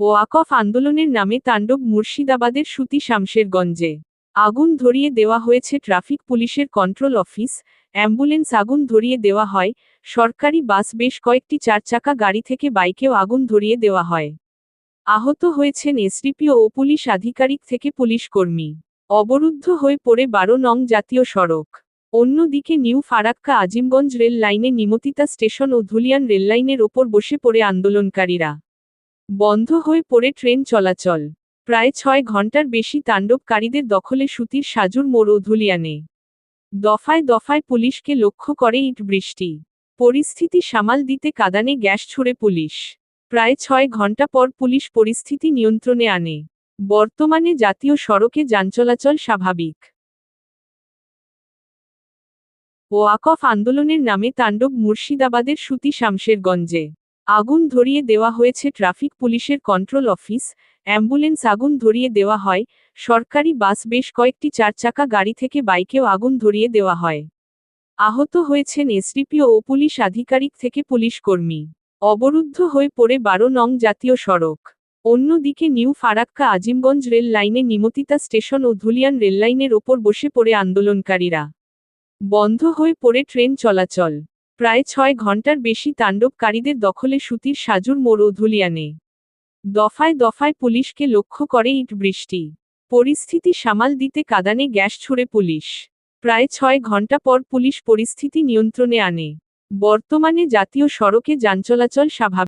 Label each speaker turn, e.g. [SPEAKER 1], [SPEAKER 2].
[SPEAKER 1] ওয়াকফ আন্দোলনের নামে তাণ্ডব মুর্শিদাবাদের সুতি শামশেরগঞ্জে। আগুন ধরিয়ে দেওয়া হয়েছে ট্রাফিক পুলিশের কন্ট্রোল অফিস, অ্যাম্বুলেন্স আগুন ধরিয়ে দেওয়া হয়, সরকারি বাস বেশ কয়েকটি চারচাকা গাড়ি থেকে বাইকেও আগুন ধরিয়ে দেওয়া হয়। আহত হয়েছেন এসডিপিও ও পুলিশ আধিকারিক থেকে পুলিশ কর্মী। অবরুদ্ধ হয়ে পড়ে বারো নং জাতীয় সড়ক। অন্যদিকে নিউ ফারাক্কা আজিমগঞ্জ রেল লাইনে নিমতিতা স্টেশন ও ধুলিয়ান রেললাইনের ওপর বসে পড়ে আন্দোলনকারীরা। বন্ধ হয়ে পড়ে ট্রেন চলাচল। প্রায় ছয় ঘণ্টার বেশি তাণ্ডবকারীদের দখলে সুতির সাজুর মোড় ধুলিয়ানে। দফায় দফায় পুলিশকে লক্ষ্য করে ইট বৃষ্টি। পরিস্থিতি সামাল দিতে কাদানে গ্যাস ছুড়ে পুলিশ। প্রায় ছয় ঘণ্টা পর পুলিশ পরিস্থিতি নিয়ন্ত্রণে আনে। বর্তমানে জাতীয় সড়কে যান চলাচল স্বাভাবিক। ওয়াকফ আন্দোলনের নামে তাণ্ডব মুর্শিদাবাদের সুতি শামশেরগঞ্জে। আগুন ধরিয়ে দেওয়া হয়েছে ট্রাফিক পুলিশের কন্ট্রোল অফিস, অ্যাম্বুলেন্স আগুন ধরিয়ে দেওয়া হয়, সরকারি বাস বেশ কয়েকটি চারচাকা গাড়ি থেকে বাইকেও আগুন ধরিয়ে দেওয়া হয়। আহত হয়েছেন এসডিপিও ও পুলিশ আধিকারিক থেকে পুলিশ কর্মী। অবরুদ্ধ হয়ে পড়ে বারো নং জাতীয় সড়ক। অন্যদিকে নিউ ফারাক্কা আজিমগঞ্জ রেল লাইনে নিমতিতা স্টেশন ও ধুলিয়ান রেললাইনের ওপর বসে পড়ে আন্দোলনকারীরা। বন্ধ হয়ে পড়ে ট্রেন চলাচল। প্রায় ছয় ঘণ্টার বেশি তাণ্ডবকারীদের দখলে সুতির সাজুর মোড় ও ধুলিয়ানে দফায় দফায় পুলিশকে লক্ষ্য করে ইট বৃষ্টি। পরিস্থিতি সামাল দিতে কাদানে গ্যাস ছুড়ে পুলিশ। প্রায় ছয় ঘণ্টা পর পুলিশ পরিস্থিতি নিয়ন্ত্রণে আনে। বর্তমানে জাতীয় সড়কে যান চলাচল স্বাভাবিক।